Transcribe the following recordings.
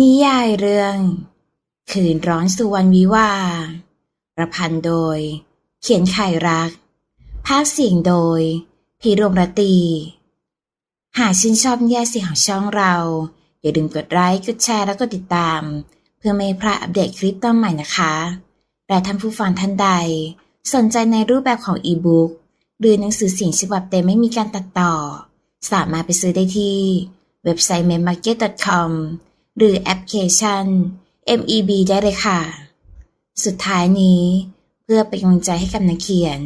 นิยายเรื่อง คืนร้อนสุวรรณวิวาประพันธ์โดย เขียนไขรัก ภาคเสียงโดย พีรมรตี หากชื่นชอบนิยายเสียงของช่องเรา อย่าลืมกดไลค์ กดแชร์ แล้วก็ติดตาม เพื่อไม่พลาดอัปเดตคลิปตอนใหม่นะคะ และท่านผู้ฟังท่านใด สนใจในรูปแบบของอีบุ๊กหรือหนังสือเสียงฉบับเต็มไม่มีการตัดต่อ สามารถไปซื้อได้ที่ เว็บไซต์ m e m a r k e t c o m หรือแอปพลิเคชัน MEB ได้เลยค่ะ สุดท้ายนี้เพื่อเป็นกำลังใจให้กับนักเขียน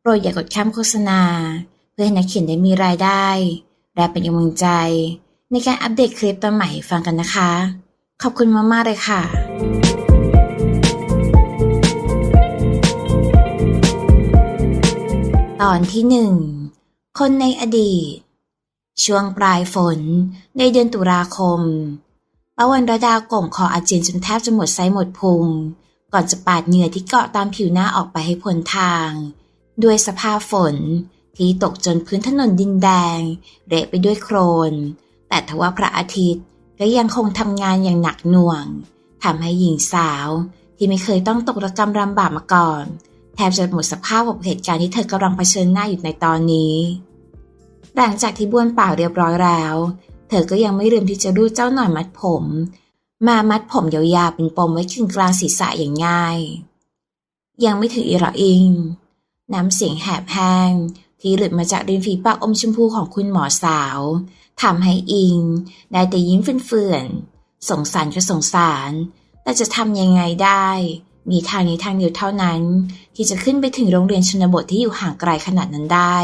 โปรดอย่ากดข้ามโฆษณา เพื่อให้นักเขียนได้มีรายได้ และเป็นกำลังใจ ในการอัปเดตคลิปตอนใหม่ฟังกันนะคะ ขอบคุณมากๆเลยค่ะตอนที่หนึ่ง คนในอดีต ช่วงปลายฝนในเดือนตุลาคม ป้าวันรดาก่งคออาเจียนจนแทบจะหมดไส้หมดพุง ก่อนจะปาดเหงื่อที่เกาะตามผิวหน้าออกไปให้พ้นทาง ด้วยสภาพฝน ที่ตกจนพื้นถนนดินแดง เละไปด้วยโครน แต่ทว่าพระอาทิตย์ก็ยังคงทำงานอย่างหนักหน่วงทำให้หญิงสาวที่ไม่เคยต้องตกระกำลำบากมาก่อน แทบจะหมดสภาพกับเหตุการณ์ที่เธอกำลังเผชิญหน้าอยู่ในตอนนี้ หลังจากที่บ้วนปากเรียบร้อยแล้ว เธอก็ยังไม่ลืมที่จะรูดเจ้าหน่อยมัดผม มามัดผมยาวๆเป็นปมไว้ขึงกลางศีรษะอย่างง่าย ยังไม่ถึงอีหรออิง น้ำเสียงแหบแห้งที่หลุดมาจากริมฝีปากอมชมพูของคุณหมอสาวทำให้อิง ได้แต่ยิ้มเฟื่อนๆสงสารก็สงสาร แต่จะทำยังไงได้ มีทางนี้ทางเดียวเท่านั้น ที่จะขึ้นไปถึงโรงเรียนชนบทที่อยู่ห่างไกลขนาดนั้นได้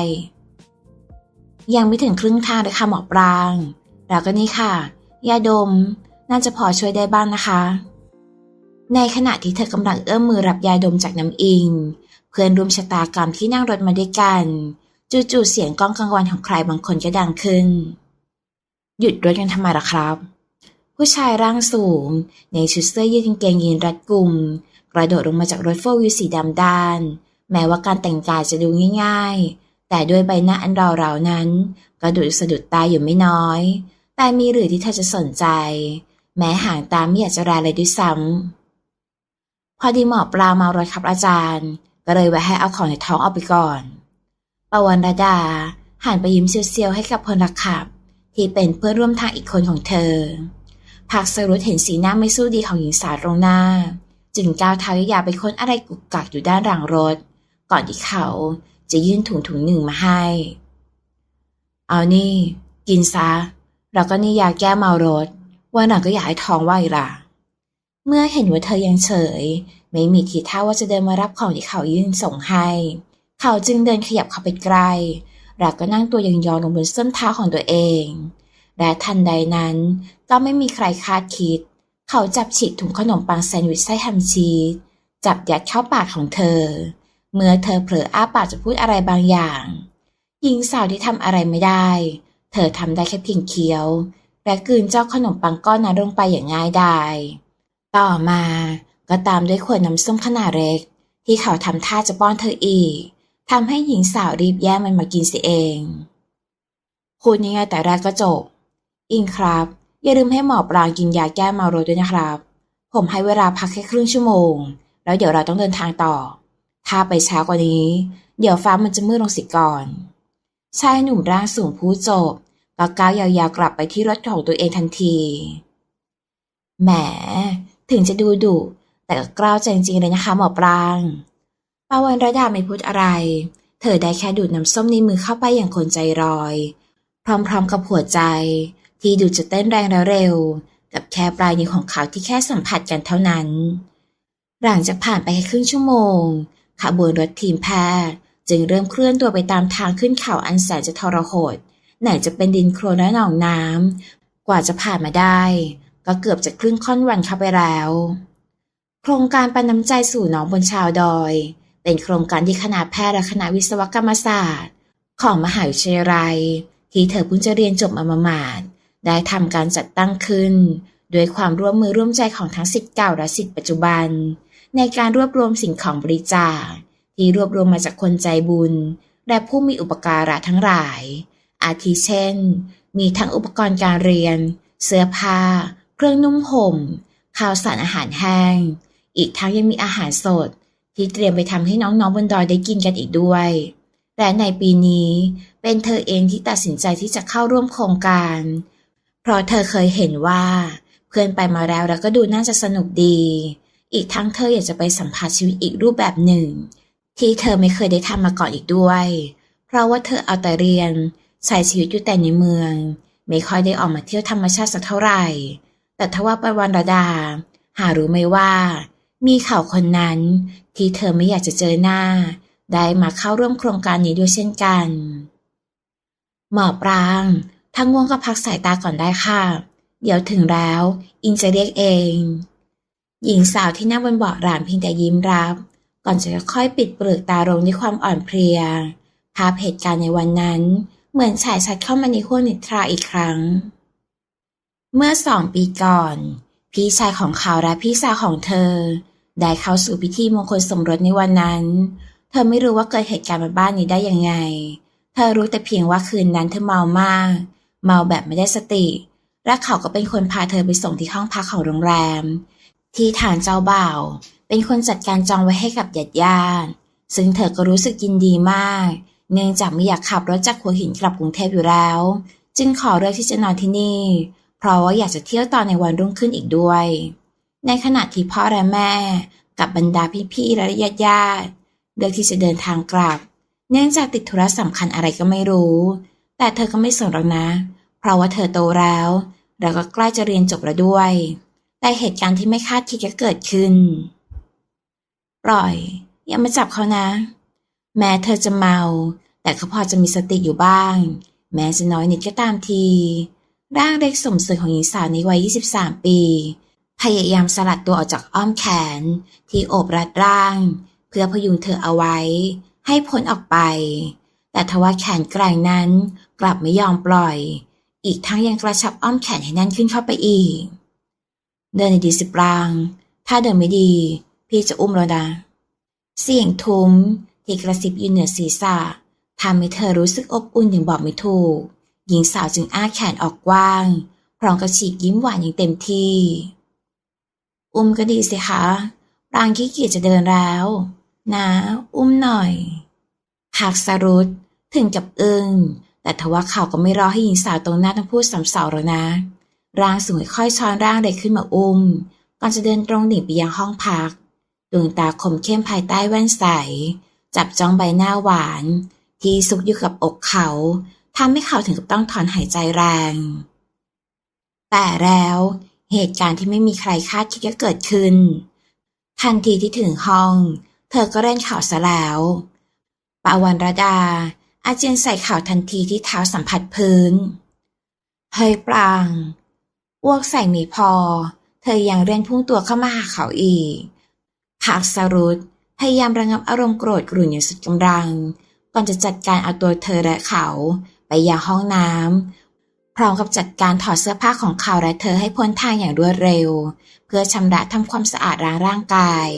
ยังไม่ถึงครึ่งทางเลยค่ะหมอปราง แล้วก็นี่ค่ะ ยาดม น่าจะพอช่วยได้บ้างนะคะ ในขณะที่เธอกำลังเอื้อมมือรับยาดมจากน้ำอิง เพื่อนร่วมชะตากรรมที่นั่งรถมาด้วยกัน จู่ๆเสียงก้องกังวานของใครบางคนก็ดังขึ้น หยุดรถกันทำไมล่ะครับ ผู้ชายร่างสูง ในชุดเสื้อยืดกางเกงยีนรัดกุมกระโดดลงมาจากรถโฟล์วิวสีดำด้าน แม้ว่าการแต่งกายจะดูง่าย ๆแต่ด้วยใบหน้าอันราวรานั้น ก็ดูสะดุดตาอยู่ไม่น้อย แต่มีหรือที่เธอจะสนใจ แม้ห่างตามไม่อยากจะราเลยด้วยซ้ำพอดีหมอปลามารถครับอาจารย์ ก็เลยแวะให้เอาของในท้องออกไปก่อนปวันรดาหันไปยิ้มเซียวๆให้กับพลรักขับ ที่เป็นเพื่อนร่วมทางอีกคนของเธอพักสรุปเห็นสีหน้าไม่สู้ดีของหญิงสาวตรงหน้า จึงก้าวเท้ายาวไปค้นอะไรกุกกักอยู่ด้านหลังรถ ก่อนที่เขาจะยื่นถุงถุงหนึ่งมาให้ เอานี่ กินซะ แล้วก็นี่ยาแก้เมารถว่าหนังก็อยากให้ท้องว่าอีล่ะ เมื่อเห็นว่าเธอยังเฉย ไม่มีทีท่าว่าจะเดินมารับของที่เขายื่นส่งให้ เขาจึงเดินขยับเข้าไปใกล้แล้วก็นั่งตัวยองๆลงบนส้นเท้าของตัวเอง และทันใดนั้นก็ไม่มีใครคาดคิด เขาจับฉีกถุงขนมปังแซนด์วิชไส้แฮมชีสจับยัดเข้าปากของเธอ เมื่อเธอเผลออ้าปากจะพูดอะไรบางอย่าง หญิงสาวที่ทำอะไรไม่ได้ ธอทำได้แค่เพียงเคี้ยว และกืนเจ้าขนมปังก้อนนั้นลงไปอย่างง่ายดายต่อมาก็ตามด้วยขวดน้ำส้มขนาดเล็ก ที่เขาทำท่าจะป้อนเธออีกทำให้หญิงสาวรีบแย่งมันมากินเสียเองพูดง่ายๆแต่แรกก็จบ อิงครับ อย่าลืมให้หมอปลางกินยาแก้เมารถด้วยนะครับ ผมให้เวลาพักแค่ครึ่งชั่วโมง แล้วเดี๋ยวเราต้องเดินทางต่อ ถ้าไปช้ากว่านี้ เดี๋ยวฟ้ามันจะมืดลงสิก่อน ชายหนุ่มร่างสูงพูดจบ ก็ก้าวยาวๆกลับไปที่รถของตัวเองทันที แหม ถึงจะดูดุแต่ก็กล้าวใจจริงๆเลยนะคะหมอปรางปาวันระดาไม่พูดอะไร เธอได้แค่ดูดน้ำส้มในมือเข้าไปอย่างคนใจรอย พร้อมๆกับหัวใจ ที่ดูจะเต้นแรงและเร็ว กับแค่ปลายนิ้วของเขาที่แค่สัมผัสกันเท่านั้น หลังจากผ่านไปแค่ครึ่งชั่วโมง ขบวนรถทีมแพทย์จึงเริ่มเคลื่อนตัวไปตามทางขึ้นเขาอันแสนจะทรหด ไหนจะเป็นดินโคลนและหนองน้ำกว่าจะผ่านมาได้ ก็เกือบจะครึ่งค่อนวันเข้าไปแล้ว โครงการปันน้ำใจสู่น้องบนชาวดอย เป็นโครงการที่คณะแพทย์และคณะวิศวกรรมศาสตร์ ของมหาวิทยาลัย ที่เธอเพิ่งจะเรียนจบมาหมาดได้ทำการจัดตั้งขึ้น ด้วยความร่วมมือร่วมใจของทั้งสิทธิ์เก่าและสิทธิ์ปัจจุบัน ในการรวบรวมสิ่งของบริจาคที่รวบรวมมาจากคนใจบุญ และผู้มีอุปการะทั้งหลาย อาทิเช่น มีทั้งอุปกรณ์การเรียน เสื้อผ้า เครื่องนุ่มห่ม ข้าวสารอาหารแห้ง อีกทั้งยังมีอาหารสด ที่เตรียมไปทำให้น้องๆบนดอยได้กินกันอีกด้วย และในปีนี้เป็นเธอเองที่ตัดสินใจที่จะเข้าร่วมโครงการ เพราะเธอเคยเห็นว่า เพื่อนไปมาแล้วแล้วก็ดูน่าจะสนุกดี อีกทั้งเธออยากจะไปสัมผัสชีวิตอีกรูปแบบหนึ่ง ที่เธอไม่เคยได้ทำมาก่อนอีกด้วย เพราะว่าเธอเอาแต่เรียน ใช้ชีวิตอยู่แต่ในเมือง ไม่ค่อยได้ออกมาเที่ยวธรรมชาติสักเท่าไหร่ แต่ทว่าไปวันรดา หารู้ไหมว่า มีข่าวคนนั้นที่เธอไม่อยากจะเจอหน้า ได้มาเข้าร่วมโครงการนี้ด้วยเช่นกัน หมอปรางถ้าง่วงก็พักสายตาก่อนได้ค่ะ เดี๋ยวถึงแล้ว อิงจะเรียกเอง หญิงสาวที่นั่งบนเบาะหลานเพียงแต่ยิ้มรับ ก่อนจะค่อยปิดเปลือกตาลงด้วยความอ่อนเพลีย ภาพเหตุการณ์ในวันนั้น เหมือนฉายชัดเข้ามาในห้วงนิทราอีกครั้ง เมื่อสองปีก่อน พี่ชายของเขาและพี่สาวของเธอ ได้เข้าสู่พิธีมงคลสมรสในวันนั้น เธอไม่รู้ว่าเกิดเหตุการณ์บนบ้านนี้ได้ยังไง เธอรู้แต่เพียงว่าคืนนั้นเธอเมามาก เมาแบบไม่ได้สติ และเขาก็เป็นคนพาเธอไปส่งที่ห้องพักของโรงแรม ที่ฐานเจ้าบ่าว เป็นคนจัดการจองไว้ให้กับญาติญาติซึ่งเธอก็รู้สึกยินดีมาก เนื่องจากไม่อยากขับรถจากหัวหินกลับกรุงเทพอยู่แล้ว จึงขอเลือกที่จะนอนที่นี่ เพราะว่าอยากจะเที่ยวตอนในวันรุ่งขึ้นอีกด้วย ในขณะที่พ่อและแม่ กับบรรดาพี่ๆและญาติญาติๆเลือกที่จะเดินทางกลับ เนื่องจากติดธุระสำคัญอะไรก็ไม่รู้ แต่เธอก็ไม่สนหรอกนะ เพราะว่าเธอโตแล้วแล้วก็ใกล้จะเรียนจบแล้วด้วย แต่เหตุการณ์ที่ไม่คาดคิดก็เกิดขึ้น ปล่อย อย่ามาจับเขานะ แม้เธอจะเมา แต่เขาพอจะมีสติอยู่บ้าง แม้จะน้อยนิดก็ตามที ร่างเล็กสมส่วนของหญิงสาวในวัย 23 ปี พยายามสลัดตัวออกจากอ้อมแขน ที่โอบรัดร่าง เพื่อพยุงเธอเอาไว้ ให้พ้นออกไป แต่ทว่าแขนแกร่งนั้นกลับไม่ยอมปล่อย อีกทั้งยังกระชับอ้อมแขนให้แน่นขึ้นเข้าไปอีก เดินดีสิปราง ถ้าเดินไม่ดี พี่จะอุ้มแล้วนะเสียงทุ้ม ที่กระซิบอยู่เหนือศีรษะทำให้เธอรู้สึกอบอุ่นอย่างบอกไม่ถูก หญิงสาวจึงอ้าแขนออกกว้าง พร้อมกับฉีกยิ้มหวานอย่างเต็มที่ อุ้มก็ดีสิคะปรางขี้เกียจจะเดินแล้ว นะ อุ้มหน่อยหากสรุดถึงกับอึง้งแต่ทว่าเขาก็ไม่รอให้หญิงสาวตรงหน้าต้องพูดสำเสาหรอกนะ ร่างสูงค่อยช้อนร่างเด็กขึ้นมาอุ้ม ก่อนจะเดินตรงดิ่งไปยังห้องพัก ดวงตาคมเข้มภายใต้แว่นใส จับจ้องใบหน้าหวาน ที่ซุกอยู่กับอกเขาทำให้เขาถึงกับต้องถอนหายใจแรง แต่แล้วเหตุการณ์ที่ไม่มีใครคาดคิดก็เกิดขึ้น ทันทีที่ถึงห้อง เธอก็เล่นข่าวซะแล้วปาวันรดา อาเจียนใส่ข่าวทันทีที่เท้าสัมผัสพื้น เฮ้ยปรางอ้วกใส่ไม่พอ เธอยังเร่นพุ่งตัวเข้ามาหาเขาอีกผักสรุต พยายามระงับอารมณ์โกรธกรุ่นอย่างสุดกำลัง ก่อนจะจัดการเอาตัวเธอและเขา ไปยังห้องน้ำพร้อมกับจัดการถอดเสื้อผ้าของเขาและเธอให้พ้นทางอย่างรวดเร็ว เพื่อชำระทำความสะอาดล้างร่างกาย